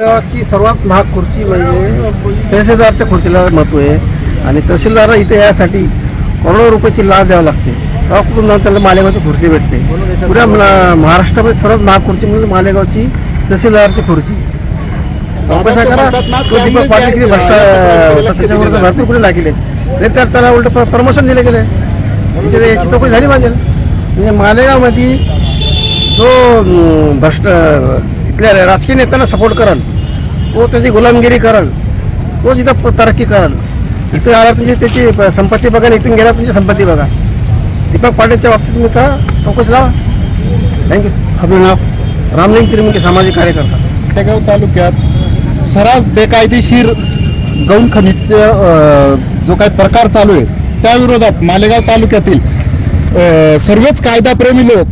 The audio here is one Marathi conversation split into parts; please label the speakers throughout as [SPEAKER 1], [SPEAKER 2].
[SPEAKER 1] ची सर्वात महाग खुर्ची म्हणजे तहसीलदारच्या खुर्चीला महत्त्व आहे. आणि तहसीलदार इथे यासाठी करोडो रुपयाची लाच द्यावं लागते. तेव्हा कुठून त्याला मालेगावची खुर्ची भेटते? पुऱ्या म- महाराष्ट्रामध्ये सर्वात महाग खुर्ची म्हणजे मालेगावची तहसीलदारची खुर्ची. चौकशा करा. दीपक पाटील किती भ्रष्ट त्याच्यावर भरपूर कुठे दाखिले. तरी तर त्याला उलट प्रमोशन दिले गेले याची याची चौकशी झाली पाहिजे. म्हणजे मालेगावमध्ये जो भ्रष्ट इथल्या राजकीय नेत्यांना सपोर्ट करल. तो त्याची गुलामगिरी करल. तोच इथं प- तरक्की करल. इथं आला तुझी त्याची संपत्ती बघा इथून गेला तुमची संपत्ती बघा. दीपक पाटीलच्या बाबतीत तुम्ही सर चौकशी लावा थँक्यू आपलं नाव? रामलिंग त्रिमुखे सामाजिक कार्यकर्ता.
[SPEAKER 2] आटेगाव तालुक्यात सरास बेकायदेशीर गौण खनिज जो काही प्रकार चालू आहे त्या विरोधात मालेगाव तालुक्यातील सर्वच कायदाप्रेमी लोक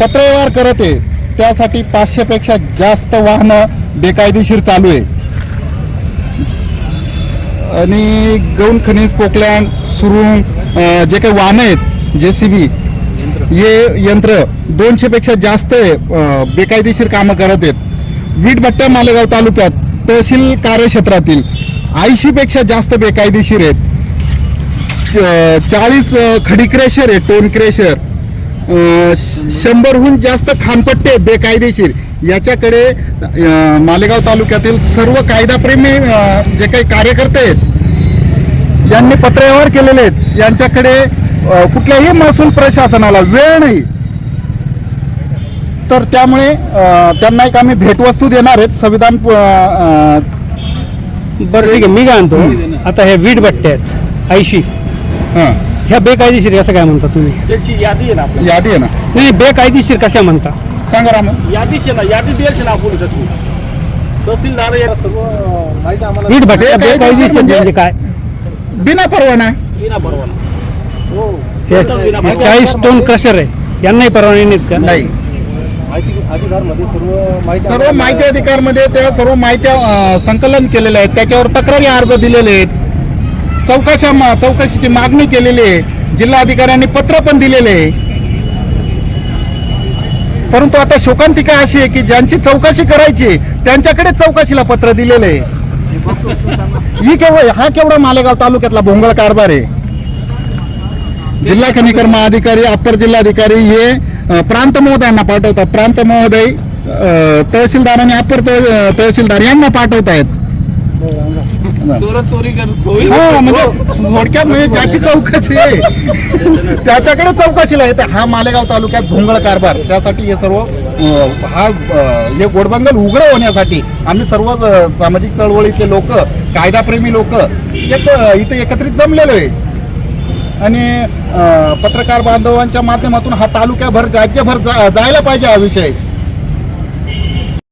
[SPEAKER 2] पत्रव्यवहार करत आहे त्यासाठी पाचशेपेक्षा जास्त वाहनं बेकायदेशीर चालू आहे. आणि गौण खनिज पोकलँड सुरुंग जे काही वाहनं आहेत जे सी बी हे यंत्र दोनशेपेक्षा जास्त बेकायदेशीर कामं करत आहेत. वीटभट्ट्या मालेगाव तालुक्यात तहसील कार्यक्षेत्रातील ऐंशीपेक्षा जास्त बेकायदेशीर आहेत. च- चाळीस खडी क्रेशर आहे टोन क्रेशर शंभरहून जास्त खानपट्टे बेकायदेशीर याच्याकडे मालेगाव तालुक्यातील सर्व कायदाप्रेमी जे काही कार्यकर्ते आहेत यांनी पत्रव्यवहार केलेले आहेत. यांच्याकडे कुठल्याही महसूल प्रशासनाला वेळ नाही. तर त्यामुळे त्यांना एक आम्ही भेटवस्तू देणार आहेत. संविधान
[SPEAKER 3] बरं ठीक आहे मी काय म्हणतो? आता ह्या वीट भट्ट्या आहेत. ऐंशी.
[SPEAKER 2] हं,
[SPEAKER 3] ह्या बेकायदेशीर असं काय म्हणता तुम्ही?
[SPEAKER 4] त्याची यादी आहे ना
[SPEAKER 2] यादी आहे ना?
[SPEAKER 3] नाही नाही, बेकायदेशीर कशा म्हणता?
[SPEAKER 2] सांगा राम.
[SPEAKER 4] यादीच आहे ना यादी द्यायची ना आपण तसली तहसीलदार या सर्व माहिती आम्हाला
[SPEAKER 3] वीट भट्ट्या
[SPEAKER 2] बेकायदेशीर
[SPEAKER 3] बेकायदेशीर
[SPEAKER 2] म्हणजे-
[SPEAKER 3] म्हणजे काय?
[SPEAKER 2] बिना परवाना
[SPEAKER 4] बिना परवाना.
[SPEAKER 3] हे. चाळीस टोन क्रशर आहे. यांनाही परवानगी नाहीत का?
[SPEAKER 2] नाही.
[SPEAKER 1] माहिती अधिकारमध्ये सर्व माहिती
[SPEAKER 2] सर्व माहिती अधिकारमध्ये त्या सर्व माहित्या अ, संकलन केलेल्या आहेत. त्याच्यावर तक्रारी अर्ज दिलेले आहेत. चौकशा मा- चौकशीची मागणी केलेली आहे. जिल्हाधिकाऱ्यांनी पत्र पण दिलेले आहे. परंतु आता शोकांतिका अशी आहे की ज्यांची चौकशी करायची त्यांच्याकडे चौकशीला पत्र दिलेलं आहे. ही केवळ हा केवढा मालेगाव तालुक्यातला भोंगळ कारभार आहे. जिल्हा खनिकर महाधिकारी अप्पर जिल्हाधिकारी हे प्रांत महोदयांना पाठवतात. प्रांत महोदय तहसीलदार आणि अप्पर तहसीलदार यांना पाठवत आहेत
[SPEAKER 4] चोरा चोरी कर
[SPEAKER 2] हा म्हणजे थोडक्यात म्हणजे ज्याची चौकशी आहे. त्याच्याकडे चौकशीला येते. हा मालेगाव तालुक्यात भोंगळ कारभार. त्यासाठी हे सर्व हा हे गोडबंगल उघडं होण्यासाठी आम्ही सर्व सामाजिक चळवळीचे लोक कायदाप्रेमी लोक एक इथे एकत्रित जमलेलो आहे. आणि पत्रकार बांधवांच्या माध्यमातून हा तालुक्याभर राज्यभर जा- जायला पाहिजे हा विषय.